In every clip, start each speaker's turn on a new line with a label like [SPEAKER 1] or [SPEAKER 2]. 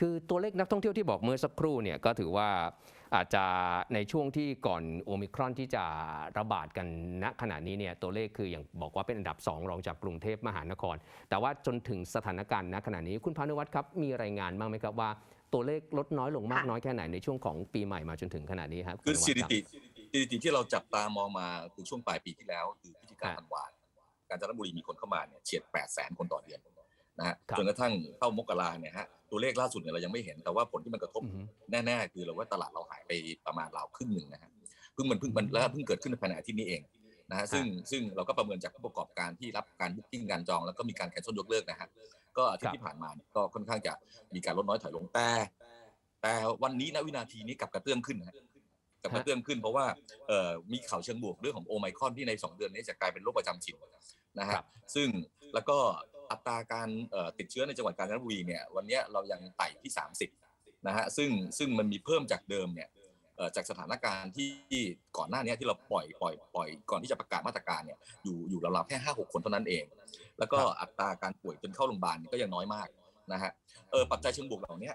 [SPEAKER 1] คือตัวเลขนักท่องเที่ยวที่บอกเมื่อสักครู่เนี่ยก็ถือว่าอาจจะในช่วงที่ก่อนโอมิครอนที่จะระบาดกันณขณะนี้เนี่ยตัวเลขคืออย่างบอกว่าเป็นอันดับ 2 รองจากกรุงเทพมหานคร แต่ว่าจนถึงสถานการณ์ณขณะนี้คุณพานุวัฒน์ครับมีรายงานบ้างไหมครับว่า ตัวเลขลดน้อยลงมาก
[SPEAKER 2] ค่ะ
[SPEAKER 1] น้อยแค่ไหนในช่วงของปีใหม่มาจนถึงขณะนี้ครับ
[SPEAKER 3] คือ
[SPEAKER 1] ณ
[SPEAKER 3] ส
[SPEAKER 1] นวัฒน์
[SPEAKER 3] ถิ
[SPEAKER 1] รับ
[SPEAKER 3] ติสถิติที่เราจับตามองมาคือช่วงปลายปีที่แล้วคือพฤศจิกา
[SPEAKER 1] ฮะ
[SPEAKER 3] ธันวากาญจนบุรีมีคนเข้ามาเนี่ยเฉียด8 0 0แสนคนต่อเดือนนะฮะ
[SPEAKER 1] ครับ
[SPEAKER 3] จนกระทั่งเข้ามกราเนี่ยฮะ ตัวเลขล่าสุดเนี่ยเรายังไม่เห็นแต่ว่าผลที่มันกระทบ
[SPEAKER 1] อือฮึ
[SPEAKER 3] แน่ๆ คือเราว่าตลาดเราหายไปประมาณราวครึ่งหนึ่งนะฮะเพิ่งมันเพิ่งมันแล้วเพิ่งเกิดขึ้นในภายในอาทิตย์นี้เองนะฮะซึ่งซึ่งเราก็ประเมินจากผู้ประกอบการที่รับการบุ๊กิ้งการจองแล้วก็มีการแคนเซิลยกเลิกนะฮะก็อาทิตย์ที่ผ่านมาเนี่ยก็ค่อนข้างจะมีการลดน้อยถอยลงแต่แต่วันนี้ณวินาทีนี้กลับกระเตื้องขึ้นนะฮะกลับกระเตื้องขึ้นเพราะว่าเอ่อมีข่าวเชิงบวกเรื่องของโอไมครอนที่ใน 2 เดือนนี้จะกลายเป็นโรคประจำถิ่นนะ
[SPEAKER 1] ครั
[SPEAKER 3] ฮะ
[SPEAKER 1] บ
[SPEAKER 3] ซึ่งแล้วก็ อัตราการติดเชื้อในจังหวัดกาญจนบุรีเนี่ยวันนี้เรายังไต่ที่ 30นะฮะซึ่งซึ่งมันมีเพิ่มจากเดิมเนี่ยจากสถานการณ์ที่ก่อนหน้านี้ที่เราปล่อยปล่อยปล่อยก่อนที่จะประกาศมาตรการเนี่ยอยู่อยู่ราวๆแค่ห้าหกคนเท่านั้นเอง แล้วก็อัตราการป่วยจนเข้าโรงพยาบาลก็ยังน้อยมากนะฮะเออปัจจัยเชิงบวกเหล่านี้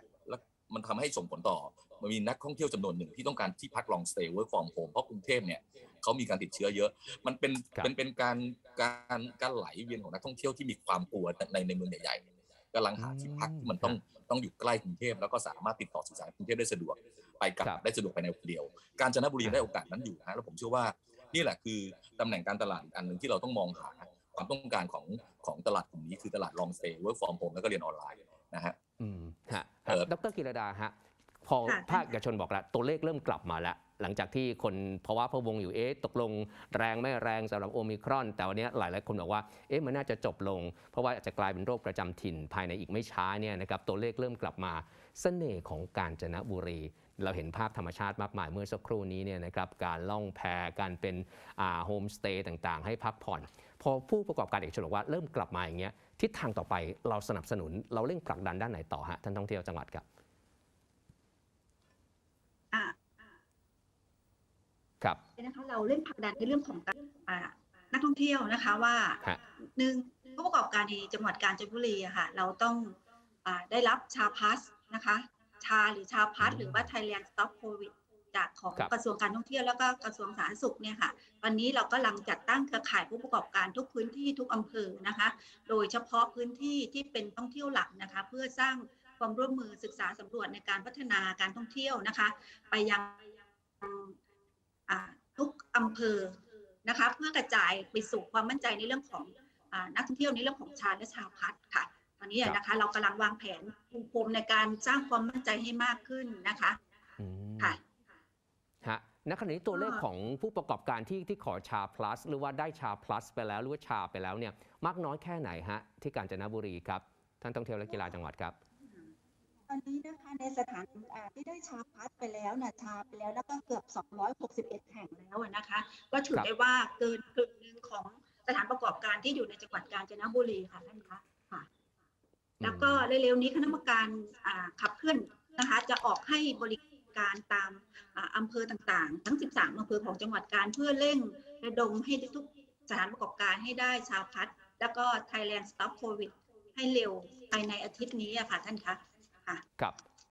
[SPEAKER 3] มันทำให้ส่งผลต่อมันมีนักท่องเที่ยวจำนวนหนึ่งที่ต้องการที่พักลองสเตย์ work from home เพราะกรุงเทพเนี่ยเขามีการติดเชื้อเยอะ มันเป็น
[SPEAKER 1] ครับ
[SPEAKER 3] เป็นเป็นการการการไหลเวียนของนักท่องเที่ยวที่มีความกลัวในในเมืองใหญ่ๆกำลังหาที่พักที่มันต้องต้องอยู่ใกล้กรุงเทพแล้วก็สามารถติดต่อสื่อสารกับกรุงเทพได้สะดวกไปกลับ
[SPEAKER 1] ครับ
[SPEAKER 3] ได้สะดวกภายในวันเดียว การจนบุรีได้โอกาสนั้นอยู่นะแล้วผมเชื่อว่านี่แหละคือตำแหน่งการตลาดอีกอันหนึ่งที่เราต้องมองหาความต้องการของของตลาดกลุ่มนี้คือตลาด long stay work from home แล้วก็เรียนออนไลน์นะฮะ
[SPEAKER 1] อืมฮะ
[SPEAKER 3] เอ่อ
[SPEAKER 1] ดรกิรดาฮะพอ
[SPEAKER 2] ค่ะ
[SPEAKER 1] ภาคเอกชนบอกแล้วตัวเลขเริ่มกลับมาแล้ว หลังจากที่คนเพราะว่าพะวงอยู่เอ๊ะตกลงแรงไม่แรงสำหรับโอมิครอน แต่วันนี้หลายหลายๆคนบอกว่าเอ๊ะมันน่าจะจบลง เพราะว่าอาจจะกลายเป็นโรคประจำถิ่นภายในอีกไม่ช้าเนี่ยนะครับตัวเลขเริ่มกลับมาเสน่ห์ของกาญจนบุรี เราเห็นภาพธรรมชาติมากมายเมื่อสักครู่นี้เนี่ยนะครับการล่องแพการเป็นโฮมสเตย์ต่างๆ ให้พักผ่อน พอผู้ประกอบการเอกชนบอกว่าเริ่มกลับมาอย่างเงี้ย ทิศทางต่อไปเราสนับสนุนเราเร่งผลักดันด้านไหนต่อฮะท่านท่องเที่ยวจังหวัดครับ
[SPEAKER 2] อ่า
[SPEAKER 1] ครับ
[SPEAKER 2] นะคะเราเล่นผลักดันในเรื่องของการอ่านักท่องเที่ยวนะคะว่า
[SPEAKER 1] ฮะ
[SPEAKER 2] หนึ่งผู้ประกอบการในจังหวัดกาญจนบุรีอะค่ะเราต้องอาได้รับชาพัสนะคะ ชาหรือชาพัสหรือว่า Thailand Stop COVID จากของ
[SPEAKER 1] ครับ
[SPEAKER 2] กระทรวงการท่องเที่ยวแล้วก็กระทรวงสาธารณสุขเนี่ยค่ะวันนี้เราก็กำลังจัดตั้งเครือข่ายผู้ประกอบการทุกพื้นที่ทุกอำเภอนะคะ โดยเฉพาะพื้นที่ที่เป็นท่องเที่ยวหลักนะคะ เพื่อสร้างความร่วมมือศึกษาสำรวจในการพัฒนาการท่องเที่ยวนะคะ ไปยังอ่าทุกอำเภอนะคะ เพื่อกระจายไปสู่ความมั่นใจในเรื่องของอานักท่องเที่ยวในเรื่องของชาและชาวพัฒน์ค่ะตอนนี้อะนะคะเรากำลังวางแผนปูพรมในการสร้างความมั่นใจให้มากขึ้นนะคะ
[SPEAKER 1] อืม
[SPEAKER 2] ค่ะ
[SPEAKER 1] ฮะณขณะนี้ตัวเลขของผู้ประกอบการที่ที่ขอชา plus หรือว่าได้ชา plus ไปแล้ว หรือว่าชาไปแล้วเนี่ยมากน้อยแค่ไหนฮะที่กาญจนบุรีครับท่านท่องเที่ยวและกีฬาจังหวัดครับ
[SPEAKER 4] ตอนนี้นะคะในสถานอ่าที่ได้ชาพัดไปแล้วนะชาไปแล้วแล้วก็เกือบ 261 แห่งแล้ว
[SPEAKER 2] แล้วอะนะคะ ก็ถือ
[SPEAKER 1] ครับ
[SPEAKER 2] ได้ว่าเกินกึ่งหนึ่งของสถานประกอบการที่อยู่ในจังหวัดกาญจนบุรีค่ะท่านคะค่ะ แล้วก็เร็วๆนี้คณะกรรมการอ่าขับเคลื่อนนะคะ จะออกให้บริการ การตามอำเภอต่างๆ ทั้ง 13อำเภอของจังหวัดการเพื่อเร่งระดมให้ทุกสถานประกอบการให้ได้ชาวพัดแล้วก็ Thailand Stop COVID ให้เร็วภายในอาทิตย์นี้ค่ะท่านคะ
[SPEAKER 1] ครับ